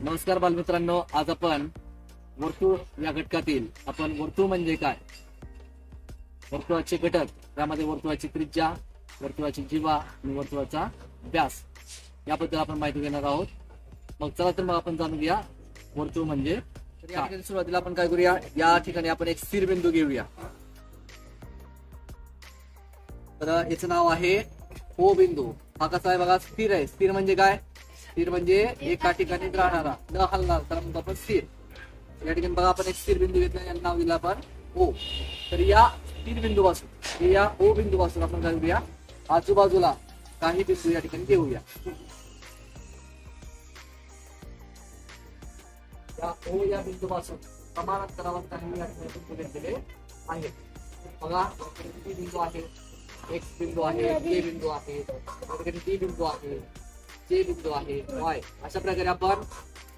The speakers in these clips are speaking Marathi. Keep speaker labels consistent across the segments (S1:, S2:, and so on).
S1: नमस्कार बालमित्रांनो आज आपण वर्तुळ या घटकातील आपण वर्तुळ म्हणजे काय? वर्तुळाचे घटक त्यामध्ये वर्तुळाची त्रिज्या वर्तुळाची जीवा आणि वर्तुळाचा व्यास. याबद्दल आपण माहिती घेणार आहोत. मग चला तर मग आपण जाणून घ्या वर्तुळ म्हणजे तर या ठिकाणी सुरुवातीला आपण काय करूया? या ठिकाणी आपण एक स्थिर बिंदू घेऊया. तर याचं नाव आहे ओ बिंदू. हा कसा आहे बघा? स्थिर आहे. स्थिर म्हणजे काय? स्थिर म्हणजे एका ठिकाणी राहणारा. न हलणार त्याला म्हणतो आपण स्थिर. या ठिकाणी बघा आपण एक स्थिर बिंदू घेतला यांना नाव दिलं आपण ओ तर या स्थिर बिंदू पासून या ओ बिंदू पासून आपण काय करूया? आजूबाजूला काही बिंदू या ठिकाणी घेऊया. या ओ या बिंदू पासून समान अंतरावर काही या ठिकाणी बिंदू घेतलेले आहेत. बघा किती बिंदू आहे एक्स बिंदू आहे के बिंदू आहे डी बिंदू आहे जे बिंदू आहे. वाय अशा प्रकारे आपण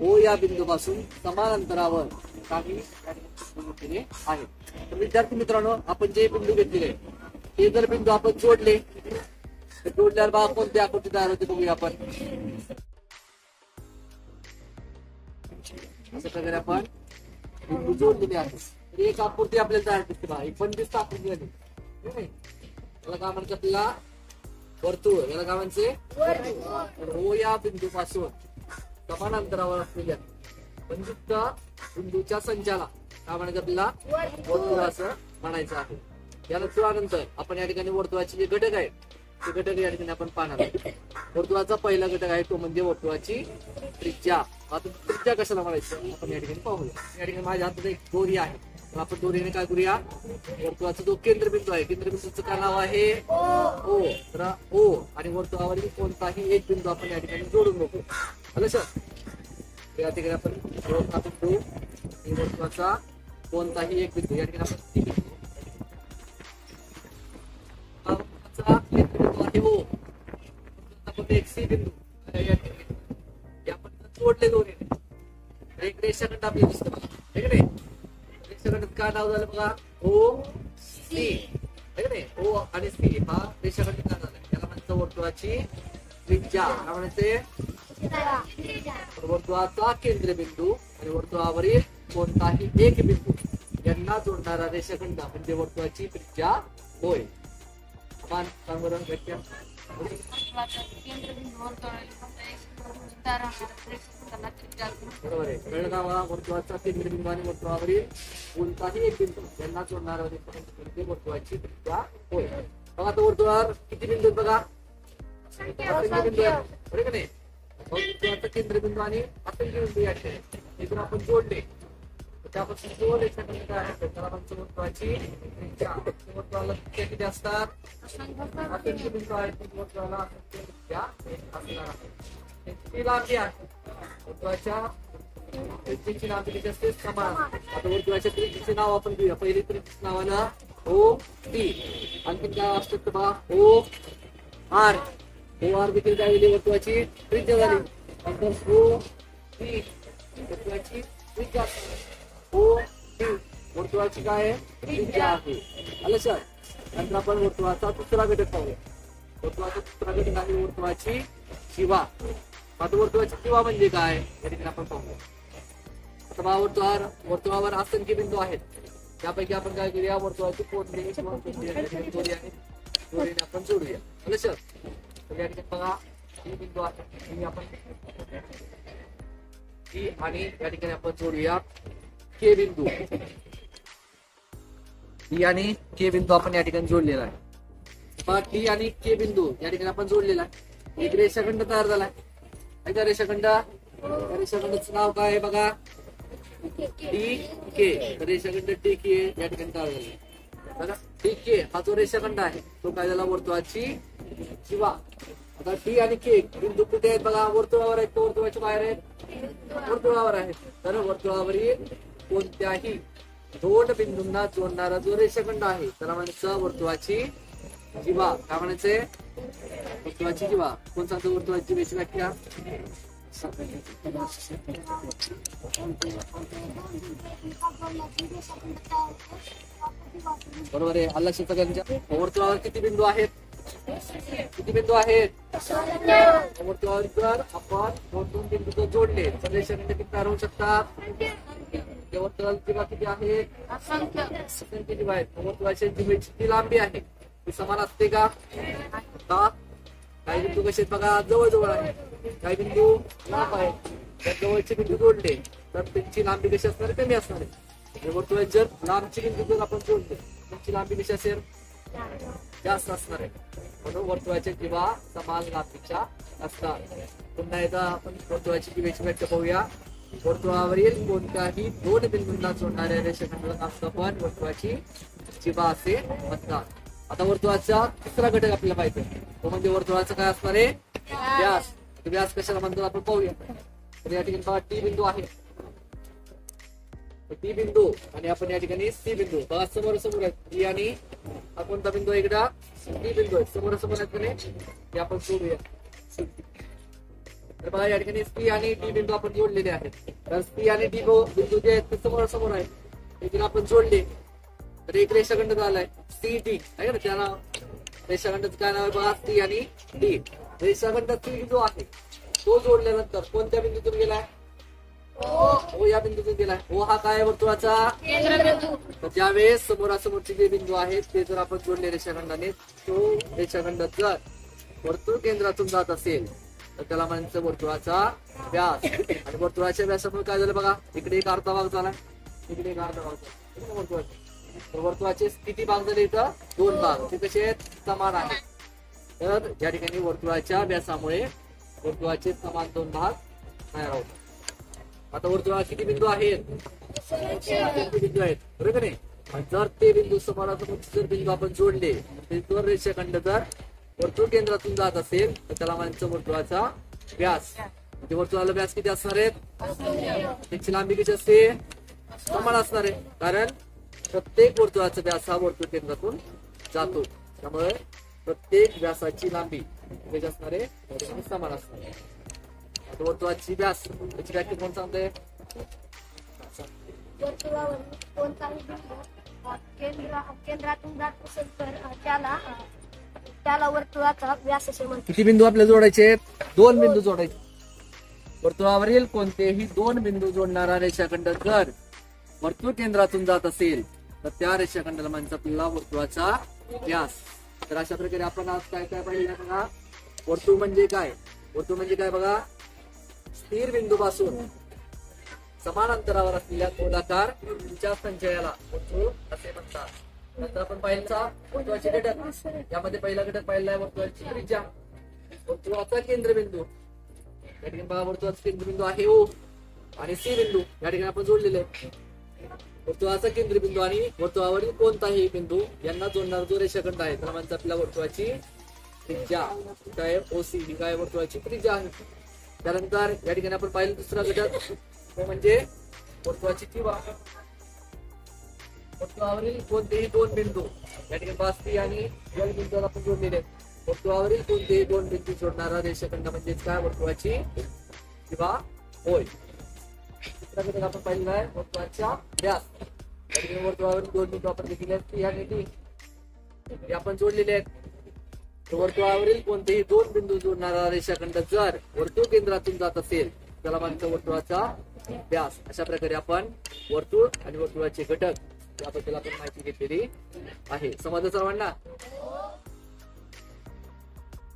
S1: ओ या बिंदू पासून समान अंतरावर काही या तर विद्यार्थी मित्रांनो आपण जे बिंदू घेतलेले ते जर बिंदू आपण जोडले तर जोडल्यावर बा कोणते आकृती तयार होते बघूया आपण. अशा प्रकारे आपण बिंदू जोडलेले आहे एक आकृती आपल्याला तयार दिसते बा. एक बंदिस्त आकृती झाली है काय म्हणतात आपल्याला? वर्तुळ याला काय. तर ओ या बिंदू पासून समान अंतरावर असलेल्या बंदिस्त बिंदूच्या संचाला काय म्हणायचं आपल्याला? वर्तुळ. असं म्हणायचं आहे. या वर्तुळानंतर आपण या ठिकाणी वर्तुळाचे जे घटक आहेत ते घटक या ठिकाणी आपण पाहणार आहोत. वर्तुळाचा पहिला घटक आहे तो म्हणजे वर्तुळाची त्रिज्या. आता त्रिज्या कशाला म्हणायचं? आपण या ठिकाणी पाहूया. या ठिकाणी माझ्या हातात एक दोरी आहे. तर आपण दोन्हीने काय करूया? वर्तुळाचा जो केंद्रबिंदू आहे केंद्रबिंदूचं काय नाव आहे? ओ. तर ओ आणि वर्तुळावरील कोणताही एक बिंदू आपण या ठिकाणी जोडून बघू. आलं सर. या ठिकाणी आपण बिंदू आणि वर्तुळाचा कोणताही एक बिंदू या ठिकाणी आपण बिंदू आहे ओ. आपण एक सी बिंदू या ठिकाणी. आपण जोडले दोन्ही. एक रेषाखंड आपल्याला दिसतो बघा काय नाव झालं बघा. O C. नाही? ओ आणि सी हा रेषाखंड काय झाला त्याला म्हणजे वर्तुळाची त्रिज्या. काय म्हणायचे? वर्तुळाचा केंद्रबिंदू. आणि वर्तुळावरील कोणताही एक बिंदू यांना जोडणारा रेषाखंड म्हणजे वर्तुळाची त्रिज्या होय. मान व्याख्या बरोबर आहे. मला वर्तुळाचा केंद्रबिंदू आणि वर्तुळावरील कोणताही एक बिंदू. यांना जोडणारा म्हणजे वर्तुळाची त्रिज्या होय. बघा आता वर्तुळावर किती बिंदू बघा. बिंदू बरोबर नाही? वर्तुळाचा केंद्रबिंदू आणि असंख्य बिंदू या ठिकाणी हे जर आपण जोडले. त्यापासून जो रेषाखंड काय आहे? त्याला म्हणतो वर्तुळाची त्रिज्या वर्तुळाला त्रिज्या किती असतात? असंख्य. बिंदू आहेत ती वर्तुळाला असंख्य त्रिज्या असणार आहे. ती लांबी आहे. वर्तुळाच्या त्रिज्येची लांबी किती असते समान. आता त्रिज्येचे नाव आपण घेऊया. पहिली त्रिज्येच्या नावानं ओ टी आणखी काय असतात तर ओ आर. ओ आर देखील काय झाली? वर्तुळाची त्रिज्या झाली. नंतर ओ टी वर्तुळाची त्रिज्या. ओ टी वर्तुळाची काय आहे? त्रिज्या आहे. आलं सर? नंतर आपण वर्तुळाचा दुसरा घटक पाहूया. वर्तुळाचा दुसरा घटक आहे वर्तुळाची शिवा आता किंवा म्हणजे काय? या ठिकाणी आपण पाहूया. आता वर्तुळावर वर्तुळावर असंख्य बिंदू आहेत. त्यापैकी आपण काय करूया? वर्तुळाची कोणती किंवा दोरी दोरीने आपण जोडूया. आलं सर तर या ठिकाणी बघा ही बिंदू आहे. ही आपण ही आणि या ठिकाणी आपण जोडूया के बिंदू. टी आणि के बिंदू आपण या ठिकाणी जोडलेला आहे. मग टी आणि के बिंदू. या ठिकाणी आपण जोडलेला आहे. एक रेषाखंड तयार झालाय आहे रेषाखंड या रेषाखंडाचं नाव काय आहे बघा? D K. रेषाखंड डी के या ठिकाणी तयार झालाय बघा डी के हा जो रेषाखंड आहे तो काय झाला वर्तुळाची शिवा आता टी आणि के बिंदू कुठे आहेत बघा? वर्तुळावर आहेत तो वर्तुळाच्या बाहेर आहेत? वर्तुळावर आहेत. तर वर्तुळावरील कोणत्याही दोन बिंदूंना जोडणारा जो रेषाखंड आहे त्याला म्हणायचं वर्तुळाची जीवा. काय म्हणायचंय? वर्तुळाची किंवा कोण सांगतो वर्तुळाची जीवेची व्याख्या बरोबर आहे आला सगळ्यांच्या वर्तुळावर किती बिंदू आहेत किती बिंदू आहेत वर्तुळावर जर आपण दोन दोन बिंदू जर जोडले तर रेषाखंड किती तयार होऊ शकतात त्या वर्तुळाला जिवा किती आहे असंख्य जिवा आहेत वर्तुळाच्या जिवेची ती लांबी आहे ती समान असते का काही बिंदू कसे आहेत बघा जवळजवळ आहे. काही बिंदू लांब आहे त्या जवळचे बिंदू जोडले तर त्यांची लांबी कशी असणार? कमी असणार आहे. म्हणजे वर्तुळात जर लांबची बिंदू जर आपण जोडले त्यांची लांबी कशी असेल? जास्त असणार आहे. म्हणून वर्तुळाच्या किंवा समान लांबीच्या असतात. पुन्हा एकदा आपण वर्तुळाची जीवेची व्याख्या पाहूया. वर्तुळावरील कोणत्याही दोन बिंदूंना जोडणाऱ्या असतं आपण वर्तुळाची जिबा असे म्हणतात. आता वर्तुळाचा तिसरा घटक आपल्याला पाहिजे तो म्हणजे वर्तुळाचा काय असणार आहे? व्यास. व्यास कशाला म्हणतात आपण पाहूया. तर या ठिकाणी टी बिंदू आहे. टी बिंदू आणि आपण या ठिकाणी सी बिंदू. बघा समोर समोर आहेत. टी आणि हा कोणता बिंदू आहे टी बिंदू आहे. समोर समोर आहेत ते आपण शोधूया तर बघा या ठिकाणी सी आणि टी बिंदू आपण जोडलेले आहेत. तर सी आणि टी बिंदू जे आहेत ते समोर समोर आहेत. ते आपण जोडले. तर एक रेषाखंड झालाय सी टी आहे ना त्याला रेषाखंडाचं काय नाव आहे बघा? सी आणि डी रेषाखंड सी जो आहे तो जोडल्यानंतर कोणत्या बिंदूतून गेलाय? ओ. या बिंदूतून गेलाय. ओ हा काय वर्तुळाचा? तर ज्यावेळेस समोरासमोरचे जे बिंदू आहेत ते जर आपण जोडले रेषाखंडाने तो रेषाखंड जर वर्तुळ केंद्रातून जात असेल तर त्याला म्हणायचं वर्तुळाचा व्यास. आणि वर्तुळाच्या व्यासामुळे काय झालं बघा? इकडे एक अर्धा भाग झाला. इकडे एक अर्धा भाग झाला वर्तुळाचे तर वर्तुळाचे किती भाग झाले इथं? दोन भाग. ते कसे आहेत? समान आहेत. तर या ठिकाणी वर्तुळाच्या व्यासामुळे वर्तुळाचे समान दोन भाग तयार होतात. आता वर्तुळात किती बिंदू आहेत? बिंदू आहेत? बरोबर नाही? जर ते बिंदू समोरासमोर जर बिंदू आपण जोडले तर रेषाखंड जर वर्तुळ केंद्रातून जात असेल तर त्याला म्हणायचं वर्तुळाचा व्यास. म्हणजे वर्तुळाला व्यास किती असणार आहेत? त्याची लांबी किती असते? समान असणार आहे. कारण प्रत्येक वर्तुळाचा व्यास हा वर्तुळ केंद्रातून जातो. त्यामुळे प्रत्येक व्यासाची लांबी असणार समान असणार. वर्तुळाची व्यास त्याची व्याख्या कोण सांगते?
S2: वर्तुळावर कोणताही बिंदू अ, केंद्र केंद्रातून जात असेल तर अ, त्याला अ, त्याला वर्तुळाचा व्यास असे म्हणतात.
S1: किती बिंदू आपल्याला जोडायचे? दोन बिंदू जोडायचे. वर्तुळावरील कोणतेही दोन बिंदू जोडणारा रेषाखंड जर वर्तुळ केंद्रातून जात असेल तर त्या रेषाखंडाला म्हणजे आपल्याला वर्तुळाचा व्यास तर अशा प्रकारे आपण आज काय काय पाहिलं बघा? वर्तुळ म्हणजे काय? वर्तुळ म्हणजे काय बघा? स्थिर बिंदू पासून समान अंतरावर असलेल्या गोलाकार तुमच्या संचयाला वर्तुळ असे म्हणतात. नंतर आपण पाहिलचा वर्तुळाचे घटक. यामध्ये पहिला घटक पाहिला आहे वर्तुळाची त्रिज्या. वर्तुळाचा केंद्रबिंदू. या ठिकाणी बघा वर्तुळाचा केंद्रबिंदू आहे ओ. आणि सी बिंदू. या ठिकाणी आपण जोडलेले. वर्तुळाचा केंद्रबिंदू आणि वर्तुळावरील कोणताही बिंदू यांना जोडणारा जो रेषाखंड आहे त्याला म्हणतात आपल्या वर्तुळाची त्रिज्या. काय ओसी ही काय वर्तुळाची त्रिज्या आहे? त्यानंतर या ठिकाणी आपण पाहिलं दुसरा घटक तो म्हणजे वर्तुळाची किंवा वर्तुळावरील कोणतेही दोन बिंदू या ठिकाणी बास्ती आणि जल बिंदू आपण जोडलेले आहेत. वर्तुळावरील कोणतेही दोन बिंदू जोडणारा रेषाखंड म्हणजेच काय? वर्तुळाची किंवा होय. घटक आपण पाहिलेला आहे वर्तुळाच्या व्यास. या दोन बिंदू आपण देखील आहेत. या निधी हे आपण जोडलेले आहेत. वर्तुळावरील कोणतेही दोन बिंदू जोडणारा रेषाखंड जर वर्तुळ केंद्रातून जात असेल त्याला म्हणतं वर्तुळाचा व्यास. अशा प्रकारे आपण वर्तुळ आणि वर्तुळाचे घटक याबद्दल आपण माहिती घेतलेली आहे. समाज सर्वांना